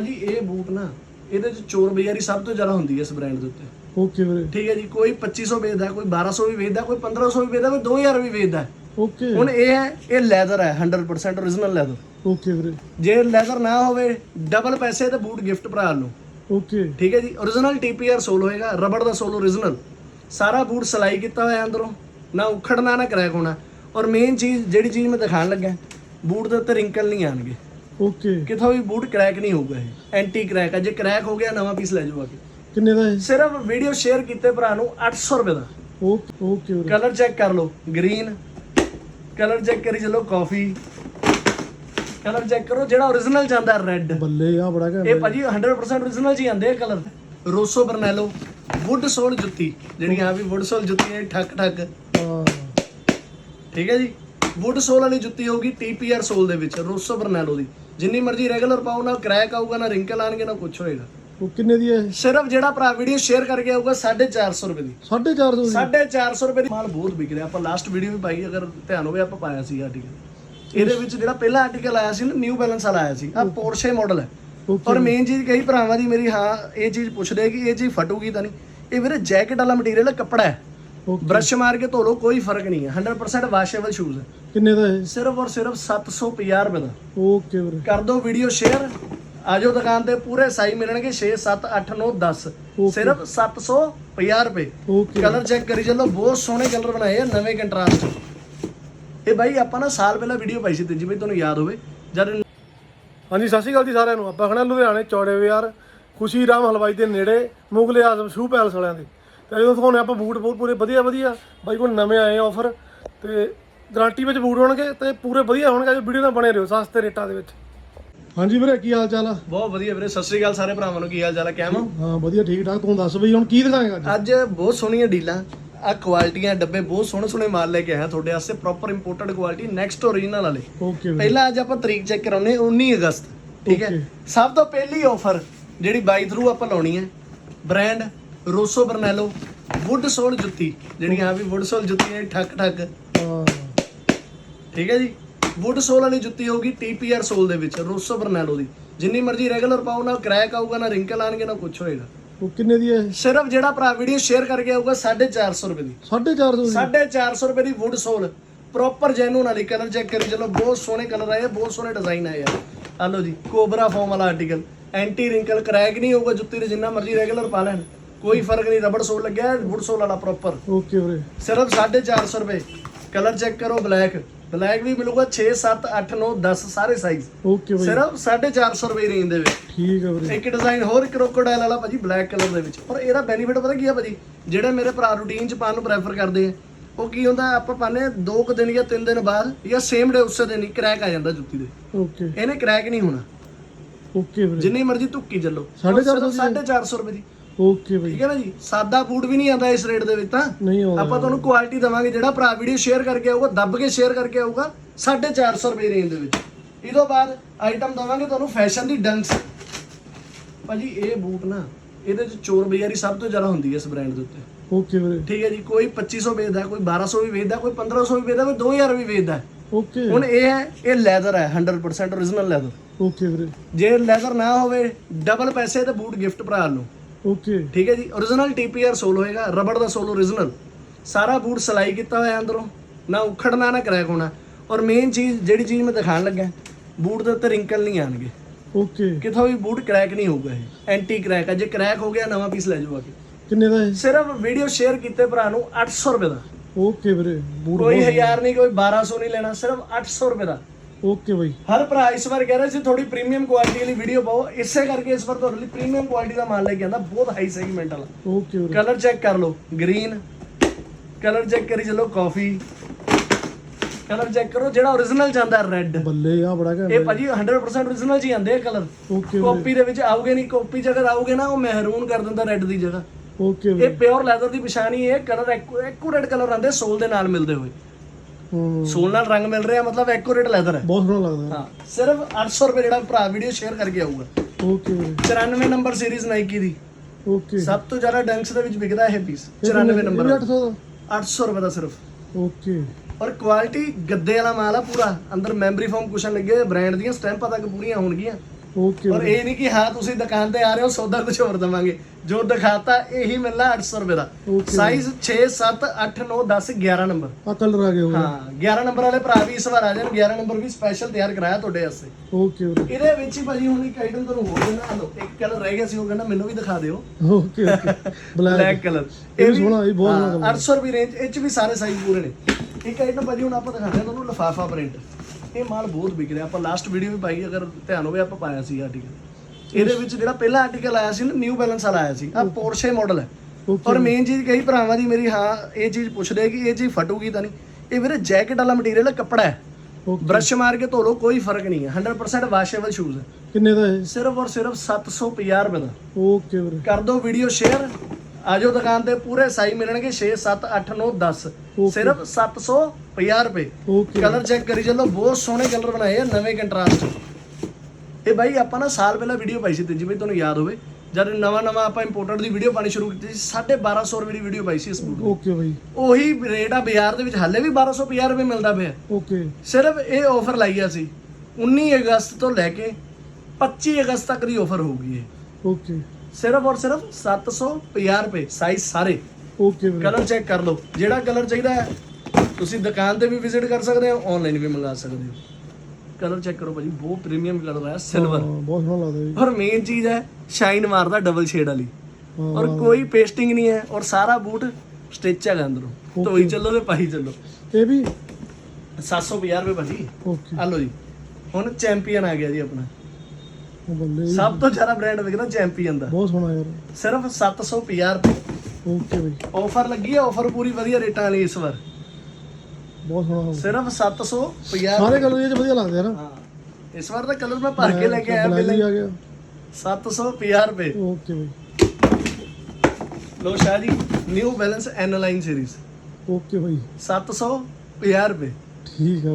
ਜੀ ਇਹ ਬੂਟ ਨਾ ਇਹਦੇ ਚ ਚੋਰ ਬਜ਼ਾਰੀ ਸਭ ਤੋਂ ਜ਼ਿਆਦਾ ਹੁੰਦੀ ਹੈ ਇਸ ਬ੍ਰਾਂਡ ਦੇ ਉੱਤੇ। ਓਕੇ ਵੀਰੇ। ਠੀਕ ਹੈ ਜੀ ਕੋਈ 2500 ਵੇਚਦਾ ਕੋਈ 1200 ਵੀ ਵੇਚਦਾ ਕੋਈ 1500 ਵੀ ਵੇਚਦਾ ਕੋਈ 2000 ਵੀ ਵੇਚਦਾ। ਓਕੇ ਹੁਣ ਇਹ ਹੈ ਇਹ ਲੈਦਰ ਹੈ 100% origignal ਲੈਦਰ ਓਕੇ ਵੀਰੇ। ਜੇ ਲੈਦਰ ਨਾ ਹੋਵੇ ਡਬਲ ਪੈਸੇ ਤੇ ਬੂਟ ਗਿਫਟ ਭਰਾ ਲਓ। ਓਕੇ ਠੀਕ ਹੈ ਜੀ origignal TPR ਸੋਲ ਹੋਏਗਾ ਰਬੜ ਦਾ ਸੋਲ origignal ਸਾਰਾ ਬੂਟ ਸਲਾਈ ਕੀਤਾ ਹੋਇਆ ਅੰਦਰੋਂ ਨਾ ਉਖੜਨਾ ਨਾ ਕਰੈਕ ਹੋਣਾ। ਔਰ ਮੇਨ ਚੀਜ਼ ਜਿਹੜੀ ਚੀਜ਼ ਮੈਂ ਦਿਖਾਣ ਲੱਗਾ ਬੂਟ ਦੇ ਉੱਤੇ ਰਿੰਕਲ ਨਹੀਂ ਆਣਗੇ ਓਕੇ ਕਿਥੋਂ ਵੀ ਬੂਟ ਕ੍ਰੈਕ ਨਹੀਂ ਹੋਊਗਾ ਇਹ। ਐਂਟੀ ਕ੍ਰੈਕ ਹੈ ਜੇ ਕ੍ਰੈਕ ਹੋ ਗਿਆ ਨਵਾਂ ਪੀਸ ਲੈ ਜਾਓ ਆ ਕੇ। ਕਿੰਨੇ ਦਾ ਹੈ ਸਿਰਫ ਵੀਡੀਓ ਸ਼ੇਅਰ ਕੀਤੇ ਭਰਾ ਨੂੰ 800 ਰੁਪਏ ਦਾ। ਓਕੇ ਓਕੇ ਵੀਰੇ ਕਲਰ ਚੈੱਕ ਕਰ ਲਓ। ਗ੍ਰੀਨ ਕਲਰ ਚੈੱਕ ਕਰੀ ਚੱਲੋ ਕਾਫੀ ਕਲਰ ਚੈੱਕ ਕਰੋ ਜਿਹੜਾ origignal ਜਾਂਦਾ ਰੈੱਡ ਬੱਲੇ ਆ ਬੜਾ ਘੈਂਟ ਇਹ ਭਾਜੀ 100% origignal ਜੀ ਆਂਦੇ ਆ ਕਲਰ ਰੋਸੋ ਬਰਨੈਲੋ ਵੁੱਡ ਸੋਲ ਜੁੱਤੀ। ਜਿਹੜੀ ਆ ਵੀ ਵੁੱਡ ਸੋਲ ਜੁੱਤੀ ਹੈ ਠੱਕ ਠੱਕ। ਠੀਕ ਹੈ ਜੀ? ਵੁੱਡ ਸੋਲ ਵਾਲੀ ਜੁੱਤੀ ਹੋਊਗੀ TPR ਸੋਲ ਦੇ ਵਿੱਚ ਰੋਸੋ ਬਰਨੈਲੋ ਦੀ। ਜਿੰਨੀ ਮਰਜ਼ੀ ਰੈਗੂਲਰ ਪਾਓ ਨਾ ਕ੍ਰੈਕ ਆਊਗਾ ਨਾ ਰਿੰਕਲ ਆਣਗੇ ਨਾ ਕੁਝ ਹੋਏਗਾ। ਉਹ ਕਿੰਨੇ ਦੀ ਹੈ ਸਿਰਫ ਜਿਹੜਾ ਭਰਾ ਵੀਡੀਓ ਸ਼ੇਅਰ ਕਰਕੇ ਆਊਗਾ 450 ਰੁਪਏ ਦੀ। 450 ਦੀ? 450 ਰੁਪਏ ਦੀ। ਮਾਲ ਬਹੁਤ ਵਿਕ ਰਿਹਾ। ਆਪਾਂ ਲਾਸਟ ਵੀਡੀਓ ਵੀ ਪਾਈ ਅਗਰ ਧਿਆਨ ਹੋਵੇ ਆਪਾਂ ਪਾਇਆ ਸੀ ਆਰਟੀਕਲ ਇਹਦੇ ਵਿੱਚ ਜਿਹੜਾ ਪਹਿਲਾ ਆਰਟੀਕਲ ਆਇਆ ਸੀ ਨਾ ਨਿਊ ਬੈਲੈਂਸ ਵਾਲਾ ਆਇਆ ਸੀ। ਆ ਪੋਰਸ਼ੇ ਮਾਡਲ ਹੈ। ਔਰ ਮੇਨ ਚੀਜ਼ ਕਈ ਭਰਾਵਾਂ ਦੀ ਮੇਰੀ ਹਾਂ ਇਹ ਚੀਜ਼ ਪੁੱਛਦੇ ਕਿ ਇਹ ਚੀਜ਼ ਫਟੂਗੀ ਤਾਂ ਨਹੀਂ। ਇਹ ਵੀਰੇ ਜੈਕਟ ਵਾਲਾ ਮਟੀਰੀਅਲ ਕੱਪੜਾ ਹੈ। ਬ੍ਰਸ਼ ਮਾਰ ਕੇ ਧੋ ਲਓ ਕੋਈ ਫ਼ਰਕ ਨਹੀਂ ਹੈ। 100% ਵਾਸ਼ੇਬਲ ਸ਼ੂਜ਼ ਹੈ। ਕਿੰਨੇ ਦਾ ਹੈ ਸਿਰਫ ਔਰ ਸਿਰਫ 750 ਰੁਪਏ ਦਾ। ਓਕੇ ਵੀਰੇ। ਕਰ ਦਿਓ ਵੀਡੀਓ ਸ਼ੇਅਰ ਆਜੋ ਦੁਕਾਨ ਤੇ ਪੂਰੇ ਸਾਈ ਮਿਲਣਗੇ 6 7 8 9 10 Okay. ਸਿਰਫ 750 ਰੁਪਏ। ਓਕੇ ਕਲਰ ਚੈੱਕ ਕਰੀ ਚੱਲੋ ਬਹੁਤ ਸੋਹਣੇ ਕਲਰ ਬਣਾਏ ਆ ਨਵੇਂ ਕੰਟਰਾਸਟ ਇਹ ਬਾਈ ਆਪਾਂ ਨਾ ਸਾਲ ਪਹਿਲਾਂ ਵੀਡੀਓ ਪਾਈ ਸੀ ਤੇ ਜਿਵੇਂ ਤੁਹਾਨੂੰ ਯਾਦ ਹੋਵੇ। ਜਦ ਹਾਂਜੀ ਸਤਿ ਸ਼੍ਰੀ ਅਕਾਲ ਜੀ ਸਾਰਿਆਂ ਨੂੰ। ਆਪਾਂ ਖੜਾ ਲੁਧਿਆਣੇ ਚੌੜੇ ਬਾਜ਼ਾਰ ਖੁਸ਼ੀ ਰਾਮ ਹਲਵਾਈ ਦੇ ਨੇੜੇ ਮੁਗਲੇ ਆਜ਼ਮ ਸ਼ੂ ਪੈਲਸ ਵਾਲਿਆਂ ਦੇ। ਤੇ ਜਦੋਂ ਤੁਹਾਨੂੰ ਆਪਾਂ ਬੂਟ ਬਹੁਤ ਪੂਰੇ ਵਧੀਆ ਵਧੀਆ ਬਾਈ ਕੋਲ ਨਵੇਂ ਆਏ ਆਫਰ ਤੇ ਗਾਰੰਟੀ ਵਿੱਚ ਬੂਟ ਹੋਣਗੇ ਤੇ ਪੂਰੇ ਵਧੀਆ ਹੋਣਗੇ ਜੋ ਵੀਡੀਓ ਨਾਲ ਬਣੇ ਰਹੋ ਸਸਤੇ ਰੇਟਾਂ ਦੇ ਵਿੱਚ। ਹਾਂਜੀ ਵੀਰੇ ਕੀ ਹਾਲ ਚਾਲ ਆ? ਬਹੁਤ ਵਧੀਆ ਵੀਰੇ ਸਤਿ ਸ੍ਰੀ ਅਕਾਲ ਸਾਰੇ ਭਰਾਵਾਂ ਨੂੰ ਕੀ ਹਾਲ ਚਾਲ ਹੈ ਕਿਵੇਂ ਹੋ? ਹਾਂ ਵਧੀਆ ਠੀਕ ਠਾਕ। ਤੂੰ ਦੱਸ ਬਈ ਹੁਣ ਕੀ ਦਿਖਾਏਗਾ ਅੱਜ? ਅੱਜ ਬਹੁਤ ਸੋਹਣੀਆਂ ਡੀਲਾਂ ਆ ਕੁਆਲਿਟੀਆਂ ਡੱਬੇ ਬਹੁਤ ਸੋਹਣੇ ਸੋਹਣੇ ਮਾਲ ਲੈ ਕੇ ਆਇਆ ਤੁਹਾਡੇ ਵਾਸਤੇ proper imported quality next original ਵਾਲੇ। ਓਕੇ ਵੀਰੇ। ਪਹਿਲਾਂ ਅੱਜ ਆਪਾਂ ਤਰੀਕ ਚੈੱਕ ਕਰਾਉਨੇ 19 ਅਗਸਤ ਠੀਕ ਹੈ? Okay. ਸਭ ਤੋਂ ਪਹਿਲੀ ਆਫਰ ਜਿਹੜੀ ਬਾਈ ਥਰੂ ਆਪਾਂ ਲਾਉਣੀ ਹੈ ਬ੍ਰਾਂਡ ਰੋਸੋ ਬਰਨੈਲੋ ਵੁੱਡ ਸੋਲ ਜੁੱਤੀ ਜਿਹੜੀ ਆ ਵੀ ਵੁੱਡ ਸੋਲ ਜੁੱਤੀ ਹੈ ਠੱਕ ਠੱਕ। ਠੀਕ ਹੈ ਜੀ? ਵੁੱਡ ਸੋਲ ਵਾਲੀ ਜੁੱਤੀ ਹੋਊਗੀ TPR ਸੋਲ ਦੇ ਵਿੱਚ ਰੋਸੋ ਬਰਨੈਲੋ ਦੀ। ਜਿੰਨੀ ਮਰਜ਼ੀ ਰੈਗੂਲਰ ਪਾਓ ਨਾ ਕ੍ਰੈਕ ਆਊਗਾ ਨਾ ਰਿੰਕਲ ਆਣਗੇ ਨਾ ਕੁਝ ਹੋਏਗਾ। ਉਹ ਕਿੰਨੇ ਦੀ ਹੈ? ਸਿਰਫ ਜਿਹੜਾ ਭਰਾ ਵੀਡੀਓ ਸ਼ੇਅਰ ਕਰਕੇ ਆਊਗਾ 450 ਰੁਪਏ ਦੀ। 450 ਦੀ? 450 ਰੁਪਏ ਦੀ ਵੁੱਡ ਸੋਲ। ਪ੍ਰੋਪਰ ਜੈਨੂਨ ਵਾਲੀ ਕਲਰ ਚੈੱਕ ਕਰੀ ਚਲੋ ਬਹੁਤ ਸੋਹਣੇ ਕਲਰ ਆਏ ਬਹੁਤ ਸੋਹਣੇ ਡਿਜ਼ਾਈਨ ਆਏ ਆ। ਆ ਲਓ ਜੀ ਕੋਬਰਾ ਫਾਰਮ ਵਾਲਾ ਆਰਟੀਕਲ ਐਂਟੀ ਰਿੰਕਲ ਕ੍ਰੈਕ ਨਹੀਂ ਹੋਊਗਾ ਜੁੱਤੀ ਤੇ ਜਿੰਨਾ ਮਰਜ਼ੀ ਰੈਗੂਲਰ ਪਾ ਲੈਣ। ਕੋਈ ਫ਼ਰਕ ਨਹੀਂ ਰਬੜ ਸੋਲ ਲੱਗਿਆ ਵੁੱਡ ਸੋਲ ਵਾਲਾ ਪ੍ਰੋਪਰ ਓਕੇ ਵੀਰੇ। ਸਿਰਫ 450 ਰੁਪਏ। ਕਲਰ ਚੈੱਕ ਕਰੋ ਬਲੈਕ ਬਲੈਕ ਵੀ ਮਿਲੂਗਾ 6 7 8 9 10 ਸਾਰੇ ਸਾਈਜ਼ ਓਕੇ ਬਈ ਸਿਰਫ 450 ਰੁਪਏ ਰੇਂਜ ਦੇ ਵਿੱਚ। ਠੀਕ ਹੈ ਵੀਰੇ। ਇੱਕ ਡਿਜ਼ਾਈਨ ਹੋਰ ਕ੍ਰੋਕੋਡਾਈਲ ਵਾਲਾ ਭਾਜੀ ਬਲੈਕ ਕਲਰ ਦੇ ਵਿੱਚ। ਪਰ ਇਹਦਾ ਬੈਨੀਫਿਟ ਪਤਾ ਕੀ ਆ ਭਾਜੀ? ਜਿਹੜੇ ਮੇਰੇ ਭਰਾ ਰੂਟੀਨ ਚ ਪਾਉਣ ਨੂੰ ਪ੍ਰੈਫਰ ਕਰਦੇ ਆ ਉਹ ਕੀ ਹੁੰਦਾ ਆਪਾਂ ਪਾਣੇ ਦੋ ਕੁ ਦਿਨ ਜਾਂ ਤਿੰਨ ਦਿਨ ਬਾਅਦ ਜਾਂ ਸੇਮ ਡੇ ਉਸੇ ਦਿਨ ਹੀ ਕ੍ਰੈਕ ਆ ਜਾਂਦਾ ਜੁੱਤੀ ਦੇ। ਓਕੇ ਇਹਨੇ ਕ੍ਰੈਕ ਨਹੀਂ ਹੋਣਾ। ਓਕੇ ਵੀਰੇ। ਜਿੰਨੀ ਮਰਜ਼ੀ ਧੁੱਕੀ ਚੱਲੋ। ਸਾਢੇ ਚਾਰ ਸੌ ਸਿਰਫ 450 ਰੁਪਏ ਦੀ। ਓਕੇ ਬਈ। ਠੀਕ ਹੈ ਨਾ ਜੀ? ਸਾਦਾ ਬੂਟ ਵੀ ਨਹੀਂ ਆਉਂਦਾ ਇਸ ਰੇਟ ਦੇ ਵਿੱਚ ਤਾਂ। ਨਹੀਂ ਆਉਂਦਾ। ਆਪਾਂ ਤੁਹਾਨੂੰ ਕੁਆਲਿਟੀ ਦਵਾਂਗੇ ਜਿਹੜਾ ਭਰਾ ਵੀਡੀਓ ਸ਼ੇਅਰ ਕਰਕੇ ਆਊਗਾ ਦੱਬ ਕੇ ਸ਼ੇਅਰ ਕਰਕੇ ਆਊਗਾ 450 ਰੁਪਏ ਰੇਂਜ ਦੇ ਵਿੱਚ। ਇਹ ਤੋਂ ਬਾਅਦ ਆਈਟਮ ਦਵਾਂਗੇ ਤੁਹਾਨੂੰ ਫੈਸ਼ਨ ਦੀ ਡੰਕਸ ਭਾਜੀ ਇਹ ਬੂਟ ਨਾ ਇਹਦੇ ਚ ਚੋਰ ਬਜ਼ਾਰੀ ਸਭ ਤੋਂ ਜ਼ਿਆਦਾ ਹੁੰਦੀ ਹੈ ਇਸ ਬ੍ਰਾਂਡ ਦੇ ਉੱਤੇ। ਓਕੇ ਵੀਰੇ। ਠੀਕ ਹੈ ਜੀ? ਕੋਈ 2500 ਵੇਚਦਾ ਕੋਈ 1200 ਵੀ ਵੇਚਦਾ ਕੋਈ 1500 ਵੀ ਵੇਚਦਾ ਕੋਈ 2000 ਵੀ ਵੇਚਦਾ ਓਕੇ ਹੁਣ ਇਹ ਹੈ ਇਹ ਲੈਦਰ ਹੈ 100% origignal ਲੈਦਰ ਓਕੇ ਵੀਰੇ। ਜੇ ਲੈਦਰ ਨਾ ਹੋਵੇ ਡਬਲ ਪੈਸੇ ਤੇ ਬੂਟ ਗਿਫਟ ਭਰਾ ਲਓ ਓਕੇ ਠੀਕ ਹੈ ਜੀ। Origignal TPR ਸੋਲ ਹੋਏਗਾ। ਰਬੜ ਦਾ ਸੋਲ origignal ਸਾਰਾ ਬੂਟ ਸਲਾਈ ਕੀਤਾ ਹੋਇਆ ਅੰਦਰੋਂ। ਨਾ ਉਖੜਨਾ ਨਾ ਕ੍ਰੈਕ ਹੋਣਾ। ਔਰ ਮੇਨ ਚੀਜ਼ ਜਿਹੜੀ ਚੀਜ਼ ਮੈਂ ਦਿਖਾਣ ਲੱਗਾ ਬੂਟ ਦੇ ਉੱਤੇ ਰਿੰਕਲ ਨਹੀਂ ਆਣਗੇ ਓਕੇ ਕਿਥੋਂ ਵੀ ਬੂਟ ਕ੍ਰੈਕ ਨਹੀਂ ਹੋਊਗਾ ਇਹ। ਐਂਟੀ ਕ੍ਰੈਕ ਹੈ ਜੇ ਕ੍ਰੈਕ ਹੋ ਗਿਆ ਨਵਾਂ ਪੀਸ ਲੈ ਜਾਓ ਆ ਕੇ। ਕਿੰਨੇ ਦਾ ਹੈ ਸਿਰਫ ਵੀਡੀਓ ਸ਼ੇਅਰ ਕੀਤੇ ਭਰਾ ਨੂੰ 800 ਰੁਪਏ ਦਾ। ਓਕੇ ਵੀਰੇ ਬੂਟ ਕੋਈ 1000 ਨਹੀਂ ਕੋਈ 1200 ਨਹੀਂ ਲੈਣਾ। ਸਿਰਫ 800 ਰੁਪਏ ਦਾ। ਓਕੇ ਬਈ। ਹਰ ਭਰਾ ਇਸ ਵਾਰ ਕਹਿ ਰਿਹਾ ਸੀ ਥੋੜੀ ਪ੍ਰੀਮੀਅਮ ਕੁਆਲਿਟੀ ਵਾਲੀ ਵੀਡੀਓ ਪਾਓ। ਇਸੇ ਕਰਕੇ ਇਸ ਵਾਰ ਤੁਹਾਡੇ ਲਈ ਪ੍ਰੀਮੀਅਮ ਕੁਆਲਿਟੀ ਦਾ ਮਾਲ ਲੈ ਕੇ ਆਂਦਾ। ਬਹੁਤ ਹਾਈ ਸੈਗਮੈਂਟ ਵਾਲਾ। ਓਕੇ ਵੀਰੇ। ਕਲਰ ਚੈੱਕ ਕਰ ਲਓ। ਗ੍ਰੀਨ ਕਲਰ ਚੈੱਕ ਕਰੀ ਚੱਲੋ ਕਾਫੀ ਕਲਰ ਚੈੱਕ ਕਰੋ ਜਿਹੜਾ origignal ਜਾਂਦਾ ਰੈੱਡ ਬੱਲੇ ਆ ਬੜਾ ਘੈਂਟ ਇਹ ਭਾਜੀ 100% origignal ਜੀ ਆਂਦੇ ਆ ਕਲਰ ਓਕੇ ਕਾਪੀ ਦੇ ਵਿੱਚ ਆਉਗੇ ਨਹੀਂ ਕਾਪੀ ਚ ਅਗਰ ਆਉਗੇ ਨਾ ਉਹ ਮਹਿਰੂਨ ਕਰ ਦਿੰਦਾ ਰੈੱਡ ਦੀ ਜਗ੍ਹਾ। ਓਕੇ ਇਹ ਪਿਓਰ ਲੈਦਰ ਦੀ ਪਛਾਣੀ ਇਹ ਕਲਰ ਐਕੂਰੇਟ ਕਲਰ ਆਂਦੇ ਸੋਲ ਦੇ ਨਾਲ ਮਿਲਦੇ ਹੋਏ। ਹੂੰ ਸੋਲ ਨਾਲ ਰੰਗ ਮਿਲ ਰਿਹਾ ਮਤਲਬ ਐਕੂਰੇਟ ਲੈਦਰ ਹੈ। ਬਹੁਤ ਸੋਹਣਾ ਲੱਗਦਾ ਹਾਂ। ਸਿਰਫ 800 ਰੁਪਏ ਜਿਹੜਾ ਭਰਾ ਵੀਡੀਓ ਸ਼ੇਅਰ ਕਰਕੇ ਆਊਗਾ। ਓਕੇ ਵੀਰੇ। 94 ਨੰਬਰ ਸੀਰੀਜ਼ ਨਾਈਕੀ ਦੀ। ਓਕੇ ਸਭ ਤੋਂ ਜ਼ਿਆਦਾ ਡੰਕਸ ਦੇ ਵਿੱਚ ਵਿਕਦਾ ਇਹ ਪੀਸ 94 ਨੰਬਰ 800 ਦਾ। 800 ਰੁਪਏ ਦਾ ਸਿਰਫ। ਓਕੇ ਔਰ ਕੁਆਲਿਟੀ ਗੱਦੇ ਵਾਲਾ ਮਾਲ ਆ ਪੂਰਾ। ਅੰਦਰ ਮੈਮਰੀ ਫੋਮ ਕੁਸ਼ਨ ਲੱਗੇ ਹੋਏ ਬ੍ਰਾਂਡ ਦੀਆਂ ਸਟੈਂਪਾਂ ਤੱਕ ਪੂਰੀਆਂ ਹੋਣਗੀਆਂ। ਓਕੇ ਔਰ ਇਹ ਨਹੀਂ ਕਿ ਹਾਂ ਤੁਸੀਂ ਦੁਕਾਨ ਤੇ ਆ ਰਹੇ ਹੋ ਸੌਦਾ ਕੁਝ ਹੋਰ ਦਵਾਂਗੇ। ਜੋ ਦਿਖਾਤਾ ਇਹੀ ਮਿਲਣਾ 800 ਰੁਪਏ ਦਾ. Size 6 7 8 9 10 11 number. ਆ ਕਲਰ ਆ ਗਏ ਹੋਗੇ ਹਾਂ 11 ਨੰਬਰ ਵਾਲੇ ਭਰਾ ਵੀ ਇਸ ਵਾਰ ਆ ਜਾਣ। 11 ਨੰਬਰ ਵੀ ਸਪੈਸ਼ਲ ਤਿਆਰ ਕਰਾਇਆ ਤੁਹਾਡੇ ਵਾਸਤੇ। ਓਕੇ ਇਹਦੇ ਵਿੱਚ ਹੀ ਭਾਜੀ ਹੁਣ ਇੱਕ ਆਈਟਮ ਤੁਹਾਨੂੰ ਹੋਰ ਦਿੰਦਾ ਹਲੋ ਇੱਕ ਕਲਰ ਰਹਿ ਗਿਆ ਸੀ ਉਹ ਕਹਿੰਦਾ ਮੈਨੂੰ ਵੀ ਦਿਖਾ ਦਿਓ। ਓਕੇ ਓਕੇ ਬਲੈਕ ਕਲਰ ਇਹ ਵੀ ਸੋਹਣਾ, ਇਹ ਬਹੁਤ ਸੋਹਣਾ colour 800 ਰੁਪਏ ਰੇਂਜ ਇਹ ਚ ਵੀ ਸਾਰੇ ਸਾਈਜ਼ ਪੂਰੇ ਨੇ। ਇੱਕ ਆਈਟਮ ਭਾਜੀ ਹੁਣ ਆਪਾਂ ਦਿਖਾਉਂਦੇ ਤੁਹਾਨੂੰ ਲਫਾਫਾ ਪ੍ਰਿੰਟ ਇਹ ਮਾਲ ਬਹੁਤ ਵਿਕ ਰਿਹਾ। ਆਪਾਂ ਲਾਸਟ ਵੀਡੀਓ ਵੀ ਪਾਈ ਅਗਰ ਧਿਆਨ ਹੋਵੇ ਆਪਾਂ ਪਾਇਆ ਸੀ ਆਰਟੀਕਲ ਇਹਦੇ ਵਿੱਚ ਜਿਹੜਾ ਪਹਿਲਾ ਆਰਟੀਕਲ ਆਇਆ ਸੀ ਨਾ ਨਿਊ ਬੈਲੈਂਸ ਵਾਲਾ ਆਇਆ ਸੀ। ਆ ਪੋਰਸ਼ੇ ਮਾਡਲ ਹੈ। ਔਰ ਮੇਨ ਚੀਜ਼ ਕਈ ਭਰਾਵਾਂ ਦੀ ਮੇਰੀ ਹਾਂ ਇਹ ਚੀਜ਼ ਪੁੱਛਦੇ ਕਿ ਇਹ ਚੀਜ਼ ਫਟੂਗੀ ਤਾਂ ਨਹੀਂ। ਇਹ ਵੀਰੇ ਜੈਕਟ ਵਾਲਾ ਮਟੀਰੀਅਲ ਹੈ ਕੱਪੜਾ ਹੈ। ਬ੍ਰਸ਼ ਮਾਰ ਕੇ ਧੋ ਲਓ ਕੋਈ ਫ਼ਰਕ ਨਹੀਂ ਹੈ। 100% ਵਾਸ਼ੇਬਲ ਸ਼ੂਜ਼ ਹੈ। ਕਿੰਨੇ ਦਾ ਇਹ? ਸਿਰਫ ਔਰ ਸਿਰਫ 750 ਰੁਪਏ ਦਾ। ਓਕੇ ਵੀਰੇ। ਕਰ ਦਿਓ ਵੀਡੀਓ ਸ਼ੇਅਰ ਆਜੋ ਦੁਕਾਨ ਤੇ ਪੂਰੇ ਸਾਈ ਮਿਲਣਗੇ 6 7 8 9 10 Okay. ਸਿਰਫ 750 ਰੁਪਏ। ਕਲਰ ਚੈੱਕ ਕਰੀ ਚੱਲੋ ਬਹੁਤ ਸੋਹਣੇ ਕਲਰ ਬਣਾਏ ਆ ਨਵੇਂ ਕੰਟਰਾਸਟ। ਇਹ ਬਾਈ ਆਪਾਂ ਨਾ ਸਾਲ ਪਹਿਲਾਂ ਵੀਡੀਓ ਪਾਈ ਸੀ ਤੇ ਜਿਵੇਂ ਤੁਹਾਨੂੰ ਯਾਦ ਹੋਵੇ ਜਦ ਨਵਾਂ ਨਵਾਂ ਆਪਾਂ ਇੰਪੋਰਟਡ ਦੀ ਵੀਡੀਓ ਪਾਣੀ ਸ਼ੁਰੂ ਕੀਤੀ ਸੀ 1250 ਰੁਪਏ ਦੀ ਵੀਡੀਓ ਪਾਈ ਸੀ ਇਸ ਬੂਟ। ਓਕੇ ਬਾਈ। ਉਹੀ ਰੇਟ ਆ ਬਾਜ਼ਾਰ ਦੇ ਵਿੱਚ ਹਾਲੇ ਵੀ 1250 ਰੁਪਏ ਮਿਲਦਾ ਪਿਆ। ਓਕੇ ਸਿਰਫ ਇਹ ਆਫਰ ਲਾਈ ਆ ਸੀ 19 ਅਗਸਤ ਤੋਂ ਲੈ ਕੇ 25 ਅਗਸਤ ਤੱਕ ਦੀ ਆਫਰ ਹੋਊਗੀ ਇਹ। ਓਕੇ ਸਿਰਫ ਔਰ ਸਿਰਫ 750 ਰੁਪਏ ਸਾਈਜ਼ ਸਾਰੇ। ਓਕੇ ਵੀਰੇ। ਕਲਰ ਚੈੱਕ ਕਰ ਲਓ। ਜਿਹੜਾ ਕਲਰ ਚਾਹੀਦਾ ਹੈ ਤੁਸੀਂ ਦੁਕਾਨ ਤੇ ਵੀ ਵਿਜ਼ਿਟ ਕਰ ਸਕਦੇ ਹੋ ਆਨਲਾਈਨ ਵੀ ਮੰਗਾ ਸਕਦੇ ਹੋ। ਕਲਰ ਚੈੱਕ ਕਰੋ ਭਾਜੀ ਬਹੁਤ ਪ੍ਰੀਮੀਅਮ ਕਲਰ ਹੈ ਸਿਲਵਰ ਬਹੁਤ ਸੋਹਣਾ ਲੱਗਦਾ ਜੀ। ਔਰ ਮੇਨ ਚੀਜ਼ ਹੈ ਸ਼ਾਈਨ ਮਾਰਦਾ ਡਬਲ ਸ਼ੇਡ ਵਾਲੀ। ਔਰ ਕੋਈ ਪੇਸਟਿੰਗ ਨਹੀਂ ਹੈ ਔਰ ਸਾਰਾ ਬੂਟ ਸਟਿਚ ਹੈਗਾ ਅੰਦਰੋਂ। ਧੋਈ ਚੱਲੋ ਤੇ ਪਾਈ ਚੱਲੋ। ਇਹ ਵੀ? 750 ਰੁਪਏ ਭਾਜੀ। ਆ ਲਓ ਜੀ। ਹੁਣ ਚੈਂਪੀਅਨ ਆ ਗਿਆ ਜੀ ਆਪਣਾ। ਬੱਲੇ ਜੀ, ਸਭ ਤੋਂ ਜ਼ਿਆਦਾ ਬ੍ਰਾਂਡ ਵਿਕਦਾ ਚੈਂਪੀਅਨ ਦਾ। ਬਹੁਤ ਸੋਹਣਾ ਯਾਰ। ਸਿਰਫ 750 ਰੁਪਏ। ਓਕੇ ਬਾਈ। ਆਫਰ ਲੱਗੀ ਹੈ ਆਫਰ ਪੂਰੀ ਵਧੀਆ ਰੇਟਾਂ ਵਾਲੀ ਇਸ ਵਾਰ। ਬਹੁਤ ਸੋਹਣਾ ਸਿਰਫ 750 ਸਾਰੇ ਕਲਰ ਇਹ ਚ ਵਧੀਆ ਲੱਗਦੇ ਆ ਨਾ। ਹਾਂ। ਇਸ ਵਾਰ ਤਾਂ ਕਲਰ ਮੈਂ ਭਰ ਕੇ ਲੈ ਕੇ ਆਇਆ ਬਲੈਕ ਵੀ ਪਹਿਲਾਂ ਆ ਗਿਆ। 750 ਰੁਪਏ। ਓਕੇ ਬਾਈ। ਲੋ Shah ji New Balance N line series okay ਬਾਈ। 750 ਰੁਪਏ। ਠੀਕ ਆ।